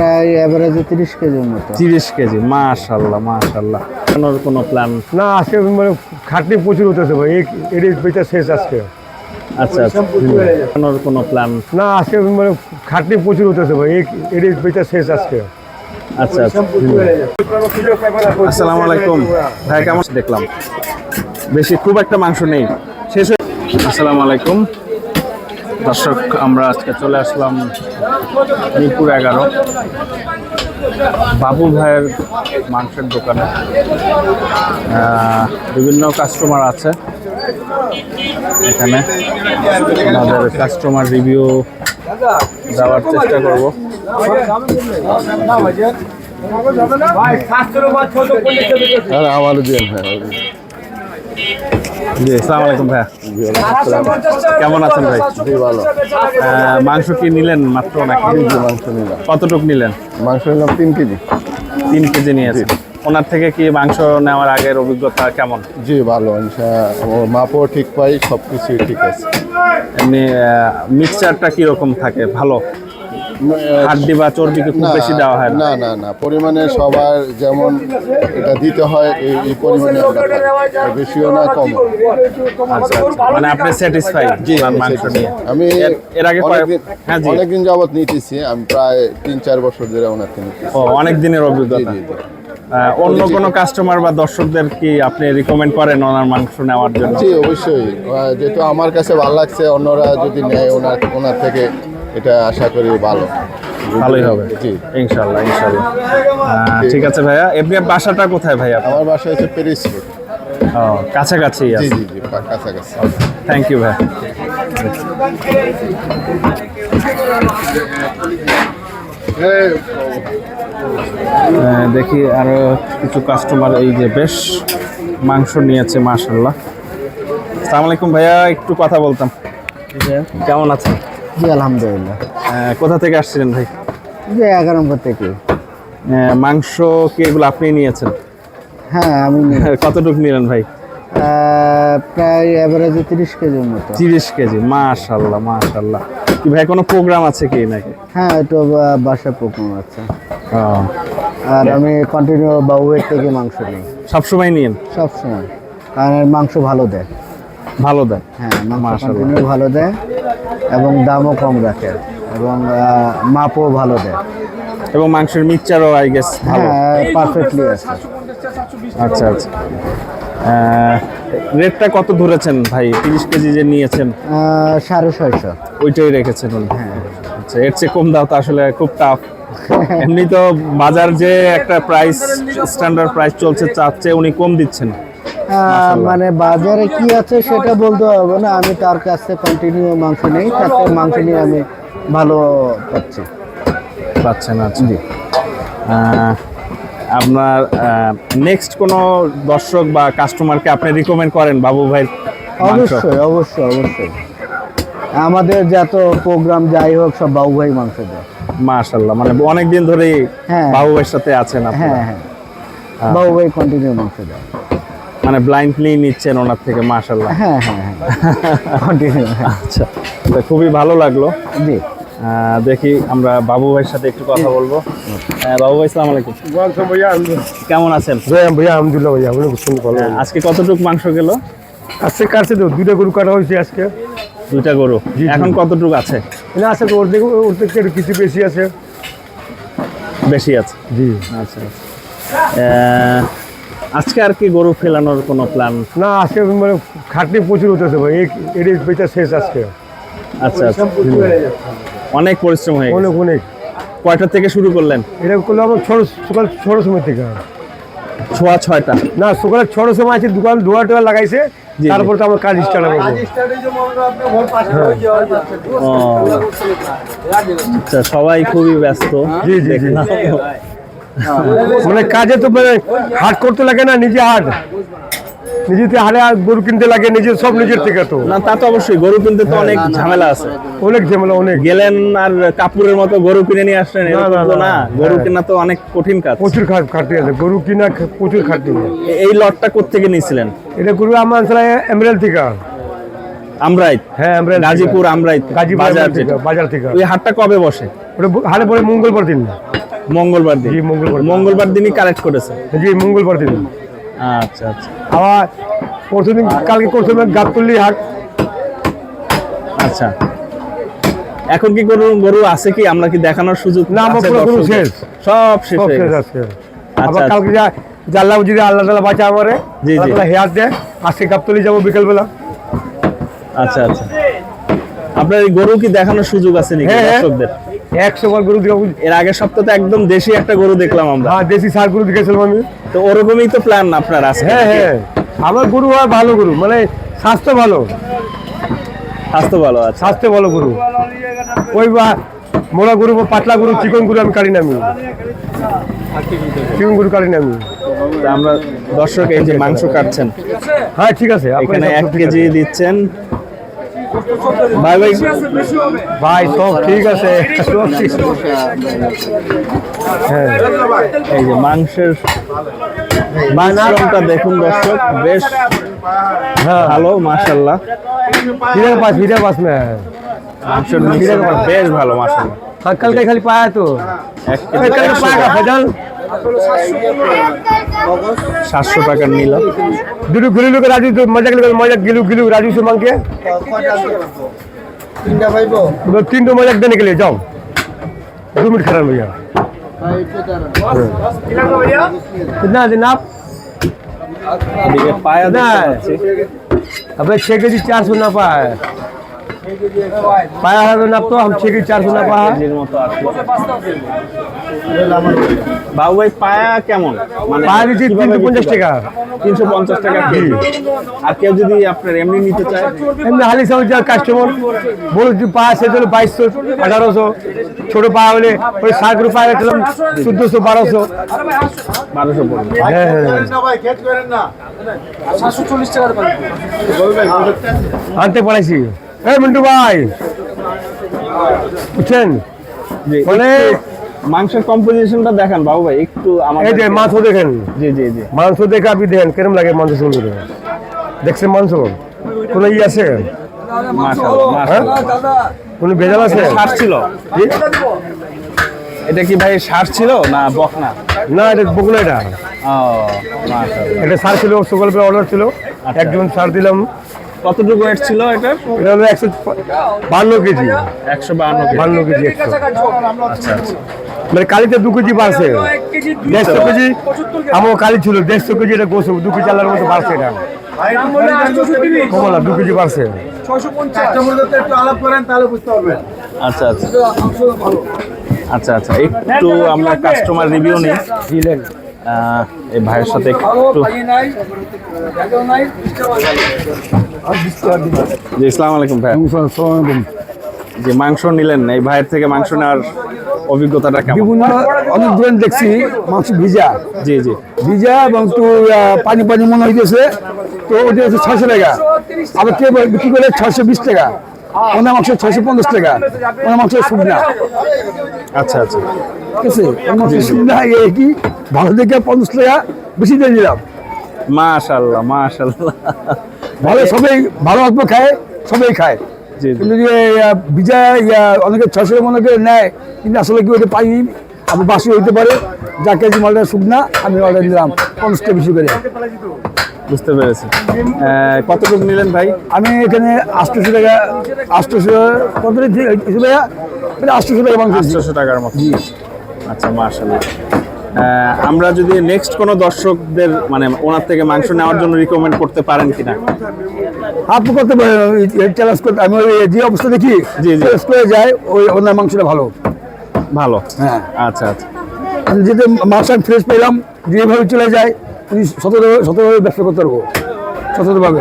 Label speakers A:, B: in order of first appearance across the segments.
A: প্রায় অ্যাভারেজে তিরিশ কেজির মতো।
B: তিরিশ কেজি মাশাল্লাহ মাশাল্লাহ। কোনো কোনো প্ল্যান
C: না আজকে মানে খাটনি প্রচুর হতেছে ভাই এই এটি বেচা শেষ আজকে।
B: আচ্ছা আচ্ছা। কোনো কোনো প্ল্যান
C: না আজকে মানে খাটনি প্রচুর হতেছে ভাই এই এটি বেচা শেষ আজকে।
B: আচ্ছা আচ্ছা। আসসালামু আলাইকুম। ভাই কেমন? দেখলাম। বেশি খুব একটা মাংস নেই। শেষ হয়ে আসসালামু আলাইকুম। দর্শক আমরা আজকে চলে আসলাম মিরপুর এগারো। বাবু ভাইয়ের মাংসের দোকানে। বিভিন্ন কাস্টমার আছে এখানে। আমাদের কাস্টমার রিভিউ দেওয়ার চেষ্টা করব।
D: আমারও দিন হ্যাঁ
B: জি আসসালামু আলাইকুম ভাইয়া। কেমন আছেন ভাই?
D: জি ভালো
B: মাংস কি নিলেন মাত্র নাকি?
D: মাংস নিলাম।
B: কতটুক নিলেন?
D: মাংস নিলাম তিন কেজি।
B: তিন কেজি নিয়েছেন ওনার থেকে কি মাংস নেওয়ার আগের অভিজ্ঞতা কেমন?
D: জি ভালো মাপও ঠিক পাই সব কিছুই ঠিক আছে।
B: এমনি মিক্সচারটা কীরকম থাকে? ভালো? হাড্ডি বা চর্বি কি খুব বেশি দেওয়া হয় না।
D: না না পরিমাণে সবার যেমন এটা দিতে হয় এই এই পরিমাণে আমরা পাই। বেশিও না কম
B: আচ্ছা আচ্ছা। মানে আপনি স্যাটিসফাই
D: জি আমি
B: মাংস। নিয়ে?
D: আমি
B: এর- আগে হ্যাঁ জি।
D: অনেকদিন যাবত নিতেছি আমি প্রায় তিন চার বছর ধরে ওনার থেকে
B: ও অনেক দিনের অভিজ্ঞতা অন্য কোনো কাস্টমার বা দর্শকদের কি আপনি রিকমেন্ড করেন ওনার মাংস নেওয়ার জন্য?
D: জি অবশ্যই। যেহেতু আমার কাছে ভালো লাগছে অন্যরা যদি নেয় ওনার ওনার থেকে। এটা আশা করি ভালো।
B: ভালোই হবে।
D: জি।
B: ইনশাল্লাহ ইনশাল্লাহ ঠিক আছে ভাইয়া এমনি বাসাটা কোথায় ভাইয়া?
D: আমার বাসা হচ্ছে প্যারিস
B: ও কাছাকাছি
D: জি জি জি কাছাকাছি।
B: থ্যাংক ইউ ভাই দেখি আরও কিছু কাস্টমার এই যে বেশ মাংস নিয়েছে মাশাল্লাহ সালাম আলাইকুম ভাইয়া একটু কথা বলতাম। কেমন আছেন?
A: জি আলহামদুলিল্লাহ।
B: কোথা থেকে আসছিলেন ভাই?
A: যে এগারো নম্বর থেকে।
B: মাংস কি এগুলো আপনি নিয়েছেন?
A: হ্যাঁ আমি
B: কতটুকু নিলেন ভাই?
A: প্রায় অ্যাভারেজে তিরিশ কেজির মতো।
B: তিরিশ কেজি মাশাল্লাহ মাশাল্লাহ কি ভাই কোনো প্রোগ্রাম আছে কি নাকি?
A: হ্যাঁ একটু বাসা পোকম আছে। আর আমি কন্টিনিউ বাবুয়ের থেকে মাংস নিই।
B: সবসময় নিয়েন?
A: সবসময়। কারণ মাংস ভালো দেয়।
B: ভালো দেয়।
A: হ্যাঁ মাংস। ভালো দেয় এবং দামও কম রাখে এবং মাপও ভালো দেয়।
B: এবং মাংসের মিক্সচারও আই গেস ভালো।
A: পারফেক্টলি আছে।
B: আচ্ছা আচ্ছা। রেটটা কত ধরেছেন ভাই? তিরিশ কেজি যে নিয়েছেন
A: সাড়ে ছয়শো।
B: ওইটাই রেখেছেন
A: হ্যাঁ।
B: আচ্ছা এর চেয়ে কম দাও তো আসলে খুব টাফ এমনি তো বাজার যে একটা প্রাইস স্ট্যান্ডার্ড প্রাইস চলছে চেয়ে উনি কম দিচ্ছেন।
A: মানে বাজারে কি আছে সেটা বলতে হবে না। আমি তার কাছে কন্টিনিউ মাংস নেই। তাতে মাংস নিয়ে আমি ভালো পাচ্ছি।
B: পাচ্ছেন আচ্ছা। আহ, আপনার নেক্সট কোনো দর্শক বা কাস্টমারকে আপনি রিকমেন্ড করেন বাবু ভাই
A: অবশ্যই অবশ্যই অবশ্যই। আমাদের যত প্রোগ্রাম যাই হোক সব বাবু ভাই মাংস দেয়।
B: মাশাল্লাহ মানে অনেক দিন ধরেই
A: হ্যাঁ।
B: বাবু ভাইয়ের সাথে আছেন আপনারা।
A: হ্যাঁ হ্যাঁ। বাবু ভাই কন্টিনিউ মাংস দেয়।
B: মানে ব্লাইন্ডলি নিচ্ছেন ওনার থেকে মাশাল্লাহ
A: হ্যাঁ হ্যাঁ হ্যাঁ।
B: আচ্ছা তো খুবই ভালো লাগল।
A: জি।
B: দেখি আমরা বাবু ভাইয়ের সাথে একটু কথা বলব। বাবু ভাই সালাম আলাইকুম।
C: ভাইয়া
B: কেমন আছেন?
C: ভাইয়া আলহামদুলিল্লাহ ভাইয়া অনেক সুন্দর ভালো
B: আজকে কতটুকু মাংস গেল?
C: আজকে কাটছে তো দুইটা গরু কাটা হয়েছে আজকে।
B: দুইটা গরু। এখন কতটুকু আছে?
C: না আছে তো অর্ধেক অর্ধেক থেকে কিছু বেশি আছে।
B: বেশি আছে?
C: জি।
B: আচ্ছা আচ্ছা। আজকে আর কি গরু ফেলানোর কোনো প্ল্যান
C: না আজকে মানে খাটনি প্রচুর হতেছে ভাই। এই এটি বেচা শেষ আজকে।
B: আচ্ছা আচ্ছা অনেক পরিশ্রম হয়ে
C: অনেক অনেক।
B: কয়টা থেকে শুরু করলেন?
C: এটা করলে আমার ছোট সকাল ছোটো সময় থেকে।
B: ছোয়া ছয়টা।
C: না সকালে ছোটো সময় আছে দোকান দোয়া টোয়া লাগাইছে। তারপর তো আমার কাজ স্টার্ট হবে।
B: ও। আচ্ছা সবাই খুবই ব্যস্ত।
C: জি, জি। মানে কাজে তো মানে হাট করতে লাগে না নিজে হাট নিজেতে হাটে আর গরু কিনতে লাগে নিজে সব নিজের থেকে তো।
B: না তা তো অবশ্যই গরু কিনতে তো অনেক ঝামেলা আছে।
C: অনেক ঝামেলা অনেক।
B: গেলেন আর কাপুরের মতো গরু কিনে নিয়ে আসলেন
C: না, না, না,
B: না। গরু কেনা তো অনেক কঠিন কাজ।
C: প্রচুর খাটতে আছে গরু কিনা প্রচুর খাটতে
B: এই লটটা কোত্থেকে নিয়েছিলেন?
C: এটা গরু আমার এমরাল থেকে।
B: আমরাইত?
C: হ্যাঁ এমরাল
B: গাজীপুর আমরাইত
C: গাজীপুর
B: বাজার
C: থেকে বাজার থেকে।
B: ওই হাটটা কবে বসে?
C: ওটা হাটে পরে মঙ্গলবার দিন।
B: মঙ্গলবার দিন।
C: জি, মঙ্গলবার।
B: মঙ্গলবার দিনই কালেক্ট করেছে।
C: জি মঙ্গলবার দিন।
B: আচ্ছা আচ্ছা।
C: আবার পরশু দিন কালকে গাবতলি হাট।
B: আচ্ছা। এখন কি গরু গরু আছে কি? আমরা কি দেখানোর সুযোগ
C: না, আমার পুরো গরু শেষ।
B: সব শেষ হয়ে গেছে। আচ্ছা,
C: আবার
B: আচ্ছা।
C: কালকে যা জাল্লা যদি আল্লাহ তালা বাঁচা আমারে।
B: জি, জি।
C: হেয়ার দেয়। আজকে গাবতলি যাব বিকেলবেলা।
B: আচ্ছা আচ্ছা। আপনার এই গরু কি দেখানোর সুযোগ আছে নাকি
C: হ্যাঁ, হ্যাঁ।
B: দর্শকদের?
C: একশো বার গরু
B: এর আগের সপ্তাহে একদম দেশি একটা গরু দেখলাম আমরা।
C: হ্যাঁ দেশি সার গরু দিকেছিলাম আমি।
B: তো ওরকমই তো প্ল্যান আপনার আছে
C: হ্যাঁ হ্যাঁ। আমার গরু হয় ভালো গরু মানে স্বাস্থ্য ভালো।
B: স্বাস্থ্য ভালো আছে
C: স্বাস্থ্য ভালো গরু। ওই বা মোড়া গরু বা পাতলা গরু চিকন গরু আমি কাটি না আমি। চিকন গরু কাটি না আমি।
B: আমরা দর্শক এই যে মাংস কাটছেন।
C: হ্যাঁ ঠিক আছে।
B: এখানে এক কেজি দিচ্ছেন। ভাই ভাই।
C: ভাই সব ঠিক আছে। হ্যাঁ,
B: এই যে মাংসের মাংসটা দেখুন দর্শক বেশ
C: হ্যাঁ
B: ভালো মাসাল্লাহ
C: ফিরে পাস ফিরে পাস না।
B: মাংসের বেশ ভালো মাসাল্লাহ
C: সকালকে খালি পায় তো। সকালকে পায়
B: ফজল
C: अरे
B: কেজি
C: कल का पाया का फैजल
B: সাতশো টাকার নিলাম
C: दुरु गिलू के राजू तो मजा गिलू मजा गिलू गिलू राजू से मांग के दो तीन दो मजा देने के लिए जाओ दो मिनट खड़ा भैया कितना दिन आप
B: এদিকে পায়া
C: না।
B: দেখতে পাচ্ছি।
C: अबे छह के जी चार सौ ना पाया पाया है तो नाप तो हम छह के जी चार सौ ना पाया
B: কেজির মতো আসলো বাবু ভাই পায়া কেমন মানে
C: पाया দিচ্ছি
B: কিভাবে
C: তিনশো পঞ্চাশ
B: বিক্রি
C: টাকা
B: করেন? তিনশো পঞ্চাশ টাকা কেজি আর কেউ যদি আপনার এমনি নিতে চায়
C: এমনি হালি সব যা কাস্টমার বলে যে পায়া সে হলো বাইশশো আঠারোশো ছোট পায়া হলে ওই ষাট করে পায়া গেছিলাম চোদ্দোশো বারোশো
B: বারোশো পড়বে
C: হ্যাঁ হ্যাঁ আনতে পারাইছি এই মিন্টু ভাই। বুঝছেন মানে
B: মাংসের কম্পোজিশনটা দেখান বাবু ভাই একটু আমার
C: এই যে মাংস দেখেন।
B: জি জি জি।
C: মাংস দেখে আপনি দেখেন কেরম লাগে মাংস সুন্দর দেখছেন মাংস? কোনো ই আছে? হ্যাঁ? কোনো ভেজাল আছে?
B: শ্বাস ছিল? এটা কি ভাই শ্বাস ছিল না বকনা?
C: না এটা বকুলা এটা। এটা সার ছিল সকালবেলা অর্ডার ছিল। একজন সার দিলাম।
B: কতটুকু ওয়েট ছিল এটার
C: এটা হলো একশো বান্ন কেজি।
B: একশো বাহান্ন
C: বান্ন কেজি
B: আচ্ছা আচ্ছা
C: মানে কালিতে দু কেজি বাড়ছে। দেড়শো কেজি আমার কালি ছিল দেড়শো কেজি এটা গোস দু কেজি আলার মতো বাড়ছে এটা। কমলা দু কেজি বাড়ছে।
B: আচ্ছা আচ্ছা। আচ্ছা আচ্ছা। একটু আমরা কাস্টমার রিভিউ নিই। এই ভাইয়ের সাথে একটু জি ইসলাম আলাইকুম ভাই। যে মাংস নিলেন এই ভাইয়ের থেকে মাংস নেওয়ার অভিজ্ঞতাটা কেমন?
E: বিভিন্ন অনেক ধরনের দেখছি মাংস ভিজা।
B: জি জি।
E: ভিজা এবং তো পানি পানি মনে হইতেছে। তো ওটা হচ্ছে ছয়শো টাকা। আবার কে বিক্রি করে ছয়শো বিশ টাকা। ওনার মাংস ছয়শো পঞ্চাশ টাকা। ওনার মাংস শুকনা।
B: আচ্ছা আচ্ছা।
E: ঠিক আছে ওনার মাংস শুকনা এই কি? ভালো দেখে পঞ্চাশ টাকা বেশি দিয়ে দিলাম।
B: মাশাল্লাহ মাশাল্লাহ
E: ভালো সবাই ভালো অল্প খায় সবাই খায়। কিন্তু যে ইয়া, অনেকে ছয়শো মনে করে নেয় কিন্তু আসলে কি ওটা পাইনি? আমি বাসি হইতে পারে যা কেজি মালটা শুকনা আমি অর্ডার দিলাম। পঞ্চাশ বেশি করে।
B: বুঝতে পেরেছি। আহ, কতটুকু নিলেন ভাই?
E: আমি এখানে আটশোশো টাকা আটশোশো কত এটা আটশোশো টাকা দিচ্ছি।
B: আটশোশো টাকার মতো। আচ্ছা মাশাল্লাহ আহ, আমরা যদি নেক্সট কোনো দর্শকদের মানে ওনার থেকে মাংস নেওয়ার জন্য রিকমেন্ড করতে পারেন কিনা?
E: আপনি করতে পারেন চ্যালেঞ্জ করতে আমি যে অবস্থা দেখি
B: জি, জি।
E: চ্যালেঞ্জ করে যায় ওই ওনার মাংসটা ভালো।
B: ভালো?
E: হ্যাঁ।
B: আচ্ছা আচ্ছা।
E: যেতে মাংস আমি ফ্রেশ পেলাম যেভাবে চলে যায় উনি সতত সততভাবে ব্যবসা করতে পারব সততভাবে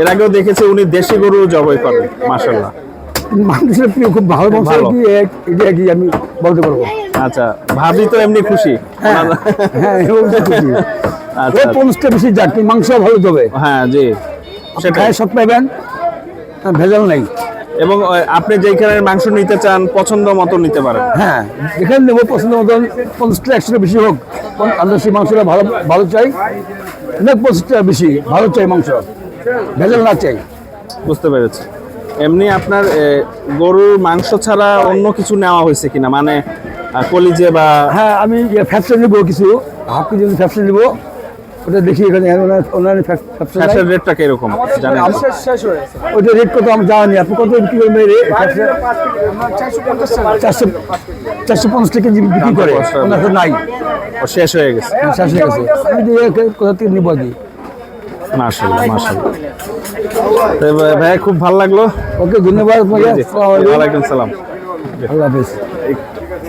B: এর আগেও দেখেছি উনি দেশি গরু জবাই করেন মাশাল্লাহ
E: মানুষের প্রিয় খুব ভালো
B: ভালো।
E: কি এক- এটা কি আমি বলতে পারব।
B: আচ্ছা ভাবি তো এমনি খুশি।
E: হ্যাঁ হ্যাঁ খুশি।
B: আচ্ছা
E: পঞ্চাশটা বেশি যাক মাংস ভালো দেবে
B: হ্যাঁ জি। সেটাই
E: সব পাইবেন? হ্যাঁ, ভেজাল নাই।
B: এবং আপনি যেখানে মাংস নিতে চান পছন্দ মতো নিতে পারেন।
E: হ্যাঁ যেখানে নেব পছন্দ মতন পঞ্চাশটা একশোটা বেশি হোক। আমরা সেই মাংসটা ভালো ভালো চাই। না পঞ্চাশটা বেশি ভালো চাই মাংস। ভেজাল না চাই।
B: বুঝতে পেরেছি। এমনি আপনার গরুর মাংস ছাড়া অন্য কিছু নেওয়া হয়েছে কিনা? মানে কলিজে বা
E: হ্যাঁ আমি ফ্যাপসন নেব কিছু। হাফ কেজি ফ্যাপসন নেব। ওটা দেখি এখানে ফ্যাপসন
B: ফ্যাশের রেটটা কীরকম? জানেন? তো?
E: রেট কত? আমি জানি আপনি কত বিক্রি এই রে- চারশো চারশো পঞ্চাশ টাকা কেজি বিক্রি করে। ওনার নাই।
B: ও শেষ হয়ে গেছে।
E: শেষ হয়ে গেছে। আমি কোথা থেকে নিবো আর
B: মাশাআল্লাহ মাশাআল্লাহ। ভাই- ভাইয়া খুব ভালো লাগল।
E: ওকে ধন্যবাদ আপনাকে
B: জি,
E: আলাইকুম।
B: ওয়ালাইকুম সালাম।
E: আল্লাহ হাফেজ।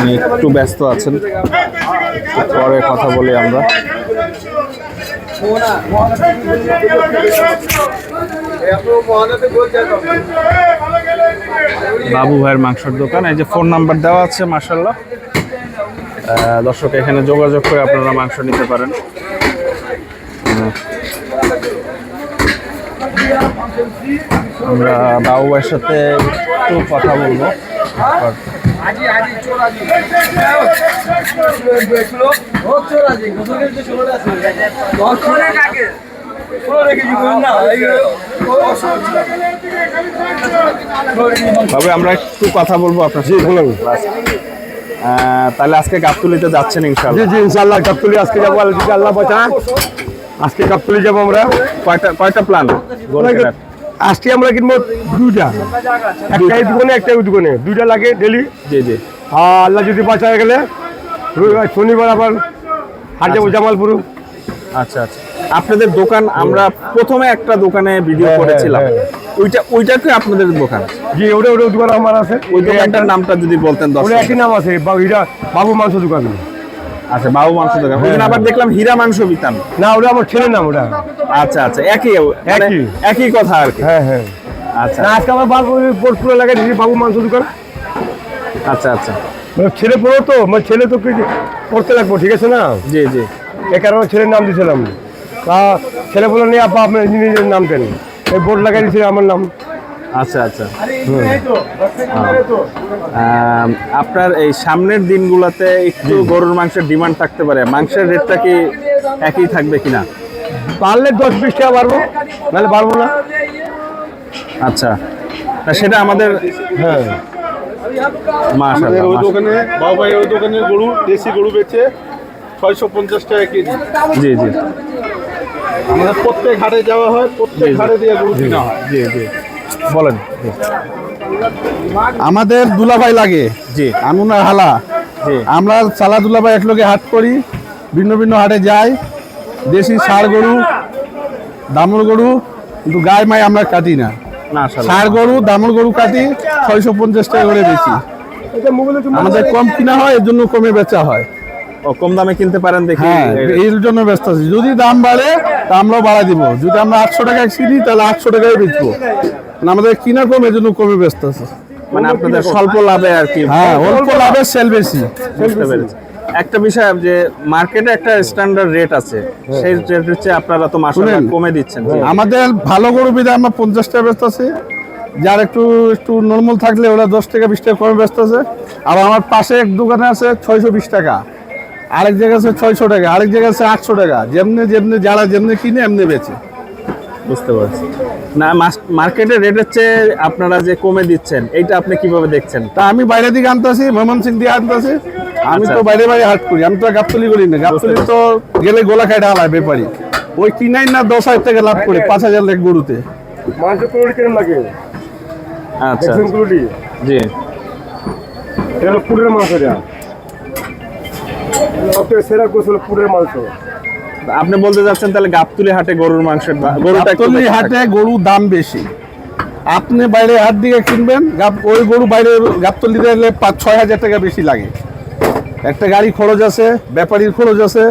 B: উনি একটু ব্যস্ত আছেন। পরে কথা বলি আমরা। বাবু ভাইয়ের মাংসের দোকান। এই যে ফোন নাম্বার দেওয়া আছে মাসাল্লাহ দর্শক, এখানে যোগাযোগ করে আপনারা মাংস নিতে পারেন। আমরা বাবু ভাইয়ের সাথে একটু কথা বলব। তবে আমরা একটু কথা বলব আপনার সাথে। তাহলে আজকে গাবতুলিতে যাচ্ছেন ইনশাল্লাহ
C: জি ইনশাল্লাহ কাপতুলি আজকে যাব আল্লাহ বাঁচা আজকে কাপতুলি যাব আমরা।
B: কয়টা কয়টা প্ল্যান
C: আজকে আমরা কিনবো দুইটা। একটা এই দোকানে একটা ওই দোকানে। দুইটা লাগে ডেলি
B: জি জি।
C: আর আল্লাহ যদি বাঁচা গেলে শনিবার আবার হাট যাব জামালপুর
B: আচ্ছা আচ্ছা। আপনাদের দোকান আমরা প্রথমে একটা দোকানে ভিডিও
C: হ্যাঁ,
B: করেছিলাম।
C: হ্যাঁ,
B: ওইটা ওইটা কি আপনাদের দোকান?
C: জি ওটা ওটা দোকান আমার আছে।
B: ওই দোকানটার নামটা যদি বলতেন দশ
C: একই নাম আছে বাবু মাংস দোকান।
B: আচ্ছা বাবু মাংস দোকান ওইখানে আবার দেখলাম হীরা মাংস বিতান।
C: না ওটা আমার ছেলের নাম ওটা।
B: আচ্ছা আচ্ছা একই মানে
C: একই।
B: একই কথা আর কি।
C: হ্যাঁ হ্যাঁ।
B: আচ্ছা।
C: না আজকে আমার বাবু বোলপুরে লাগাই দিয়েছি বাবু মাংস দোকান
B: আচ্ছা আচ্ছা।
C: মানে ছেলে পড়ো তো মানে ছেলে তো পড়তে লাগবো ঠিক আছে না?
B: জি জি।
C: এ কারণে ছেলের নাম দিয়েছিলাম তা ছেলে বলে নিয়ে আপা আপনি নিজের নাম দেন। এই বোর্ড লাগাই দিয়েছিল আমার নাম।
B: আচ্ছা আচ্ছা। আপনার এই সামনের দিনগুলোতে একটু গরুর মাংসের ডিমান্ড থাকতে পারে। মাংসের রেটটা কি একই থাকবে কিনা?
C: পারলে দশ বিশ টাকা বাড়বো নাহলে বাড়বো না।
B: আচ্ছা। তা সেটা আমাদের
C: হ্যাঁ।
F: ওই দোকানে বাবু ভাই ওই দোকানের গরু দেশি গরু বেচে ছয়শো পঞ্চাশ টাকা কেজি।
B: জি জি।
F: আমাদের প্রত্যেক হাটে যাওয়া হয় প্রত্যেক। হাটে দিয়ে গরু কিনা হয়।
B: জি জি। বলেন।
A: আমাদের দুলাভাই লাগে।
B: জি।
A: আনুনার হালা।
B: জি।
A: আমরা সালা দুলাভাই একলগে হাট করি ভিন্ন ভিন্ন হাটে যাই। দেশি ষাড় গরু দামুর গরু কিন্তু গায়ে মাই আমরা কাটি না। ষাড় গরু দামুর গরু কাটি ছয়শো পঞ্চাশ টাকা করে বেশি আমাদের কম কিনা হয় এর জন্য কমে বেচা হয়।
B: ও কম দামে কিনতে পারেন দেখি।
A: হ্যাঁ এর জন্য ব্যস্ত আছি। যদি দাম বাড়ে তা আমরাও বাড়া দিব। যদি আমরা আটশো টাকায় কিনি তাহলে আটশো টাকায় বেচবো। মানে আমাদের কিনা কম জন্য কমে ব্যস্ত আছে।
B: মানে আপনাদের স্বল্প লাভে আর কি।
A: হ্যাঁ অল্প লাভের সেল বেশি।
B: বুঝতে পেরেছি। একটা বিষয় যে মার্কেটে একটা স্ট্যান্ডার্ড রেট আছে সেই রেট হচ্ছে আপনারা তো
A: শুনেন।
B: কমে দিচ্ছেন।
A: আমাদের ভালো গরু বিধে আমরা পঞ্চাশ টাকা ব্যস্ত আছি। যার একটু একটু নর্মাল থাকলে ওরা দশ টাকা বিশ টাকা কমে ব্যস্ত আছে। আর আমার পাশে এক দোকানে আছে ছয়শো বিশ টাকা। আরেক জায়গায় আছে ছয়শো টাকা আরেক জায়গায় আছে আটশো টাকা। যেমনি যেমনি যারা যেমনি কিনে এমনি বেচে।
B: বুঝতে পারছি। না মার্কেটের রেট হচ্ছে আপনারা যে কমে দিচ্ছেন এইটা আপনি কীভাবে দেখছেন?
A: তা আমি বাইরে দিকে আনতেছি ময়মনসিং দিয়ে আনতেছি আমি
B: আচ্ছা।
A: তো বাইরে বাইরে হাট করি আমি তো আর গাবতলি করি না। গাবতলি তো গেলে গোলা খাই ঢালায় ব্যাপারি ওই কিনাই না দশ হাজার টাকা লাভ করি পাঁচ হাজার লেখ গরুতে।
C: মাংস কুড়ি কিরম লাগে।
B: আচ্ছা।
C: কুড়ি
B: জি।
C: এটা পুরের মাংস এটা। সেরা গোস পুরের মাংস।
B: আপনি বলতে যাচ্ছেন তাহলে গাবতুলি হাটে গরুর মাংসের গরুটা
A: গাবতলি হাটে। গরু দাম বেশি আপনি বাইরে হাট দিকে কিনবেন গাব- ওই গরু বাইরে গাবতলিতে এলে পাঁচ ছয় হাজার টাকা বেশি লাগে একটা গাড়ি খরচ আছে ব্যাপারীর খরচ আছে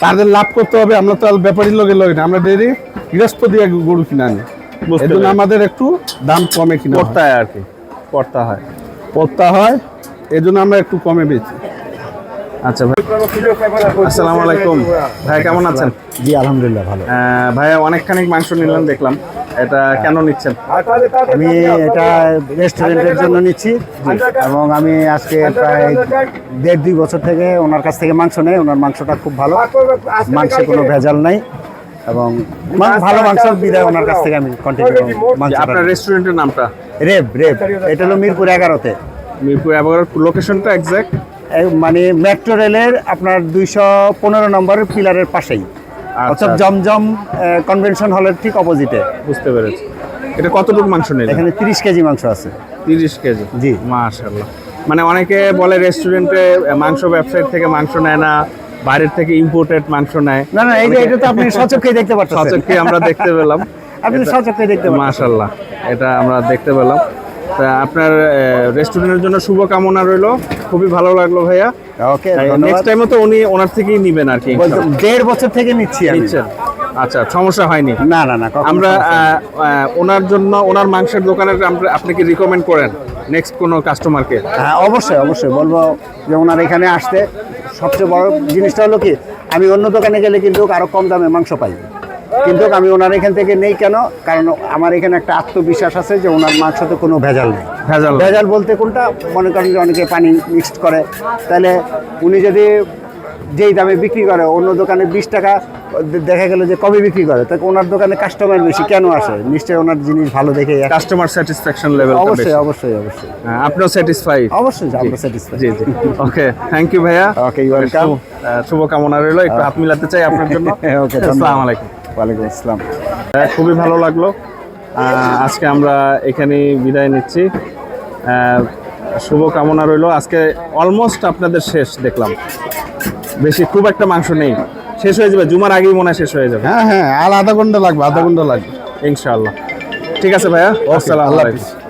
A: তাদের লাভ করতে হবে আমরা তো ব্যাপারীর লগে লগে না আমরা ডেরি গৃহস্থ দিয়ে গরু কিনা আনি
B: বুঝতে
A: এই জন্য
B: পেরেছি।
A: আমাদের একটু দাম কমে কিনা।
B: পড়তা হয় আর কি পড়তা হয়
A: পড়তা হয় এই জন্য আমরা একটু কমে বেচি
B: আচ্ছা ভাই। আসসালামু আলাইকুম। ভাই কেমন আছেন?
G: জি আলহামদুলিল্লাহ ভালো।
B: ভাইয়া অনেকখানি মাংস নিলাম দেখলাম। এটা কেন নিচ্ছেন?
G: আমি এটা রেস্টুরেন্টের জন্য নিচ্ছি এবং আমি আজকে প্রায় দেড় দুই বছর থেকে ওনার কাছ থেকে মাংস নেই ওনার মাংসটা খুব ভালো। মাংসে কোনো ভেজাল নাই এবং ভালো মাংস বিদায় ওনার কাছ থেকে আমি কন্টিনিউ মাংস
B: আপনার রেস্টুরেন্টের নামটা?
G: রেব রেব এটা হলো মিরপুর এগারোতে।
B: মিরপুর এগারোর লোকেশনটা এক্সাক্ট
G: মানে মেট্রো রেলের আপনার দুইশো পনেরো নম্বরের পিলারের পাশেই। অর্থাৎ জমজম কনভেনশন হলের ঠিক অপোজিটে
B: বুঝতে পেরেছি। এটা কতটুকু মাংস নেই
G: এখানে তিরিশ কেজি মাংস আছে।
B: তিরিশ কেজি?
G: জি।
B: মাশাল্লাহ মানে অনেকে বলে রেস্টুরেন্টে মাংস ব্যবসায়ীর থেকে মাংস নেয় না বাইরের থেকে ইম্পোর্টেড মাংস নেয়।
G: না না এই যে এটা তো আপনি সচক্ষে দেখতে পাচ্ছেন
B: সচক্ষে আমরা দেখতে পেলাম।
G: আপনি সচক্ষে দেখতে
B: মাশাল্লাহ এটা আমরা দেখতে পেলাম। তা আপনার রেস্টুরেন্টের জন্য শুভকামনা রইল। খুবই ভালো লাগল ভাইয়া।
G: ওকে
B: নেক্সট টাইমও তো উনি ওনার থেকেই নিবেন আর কি
G: দেড় বছর থেকে নিচ্ছি আমি।
B: আচ্ছা সমস্যা হয়নি।
G: না না না
B: আমরা ওনার জন্য ওনার মাংসের দোকানের আপনি কি রিকমেন্ড করেন নেক্সট কোনো কাস্টমারকে
G: হ্যাঁ অবশ্যই অবশ্যই বলব যে ওনার এখানে আসতে সবচেয়ে বড় জিনিসটা হলো কি আমি অন্য দোকানে গেলে কিন্তু আরও কম দামে মাংস পাই। কিন্তু আমি ওনার এখান থেকে নেই কেন? কারণ আমার এখানে একটা আত্মবিশ্বাস আছে যে ওনার মাংসতে কোনো ভেজাল নেই।
B: ভেজাল
G: ভেজাল বলতে কোনটা? মনে করেন যে অনেকে পানি মিক্সড করে। তাহলে উনি যদি যেই দামে বিক্রি করে অন্য দোকানে বিশ টাকা দেখা গেল যে কবে বিক্রি করে তাকে ওনার দোকানে কাস্টমার বেশি কেন আসে? নিশ্চয়ই ওনার জিনিস ভালো দেখে
B: কাস্টমার স্যাটিসফ্যাকশন লেভেল
G: অবশ্যই অবশ্যই অবশ্যই।
B: আপনিও স্যাটিসফাই
G: অবশ্যই আমরা স্যাটিসফাই
B: জি জি। ওকে থ্যাংক ইউ ভাইয়া।
G: ওকে.
B: শুভ- আহ, শুভকামনা রইল। একটু হাত মিলাতে চাই আপনার জন্য।
G: ওকে
B: আসসালামু আলাইকুম।
G: ওয়ালাইকুম আসসালাম।
B: আহ, খুবই ভালো লাগল। আজকে আমরা এখানে বিদায় নিচ্ছি। শুভ শুভকামনা রইল। আজকে অলমোস্ট আপনাদের শেষ দেখলাম। বেশি খুব একটা মাংস নেই। শেষ হয়ে যাবে জুমার আগেই মনে হয় শেষ হয়ে যাবে।
A: হ্যাঁ হ্যাঁ আর আধা ঘণ্টা লাগবে আধা ঘণ্টা লাগবে।
B: ইনশাআল্লাহ। ঠিক আছে ভাইয়া আসসালামু
A: আল্লাহ
B: আলাইকুম।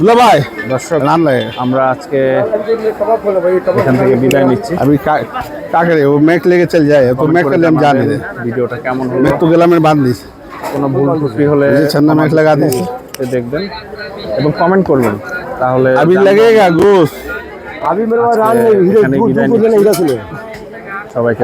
A: দুলা ভাই।
B: দর্শক আমরা আজকে এখান থেকে বিদায় নিচ্ছি।
A: আমি কাকে রে? ও মেঘ লেগে চলে যায়। তো মেঘ করলে আমি জানি রে
B: ভিডিওটা কেমন হলো।
A: মেঘ তো গেলামের বাঁধ দিস
B: কোনো ভুল ত্রুটি হলে
A: ছন্দ মেঘ লাগা
B: দিস দেখবেন এবং কমেন্ট করবেন। তাহলে আমি
G: লাগেগা
B: গোস আমি
G: মেরে
B: রান
G: নেই ভিডিও
B: সবাইকে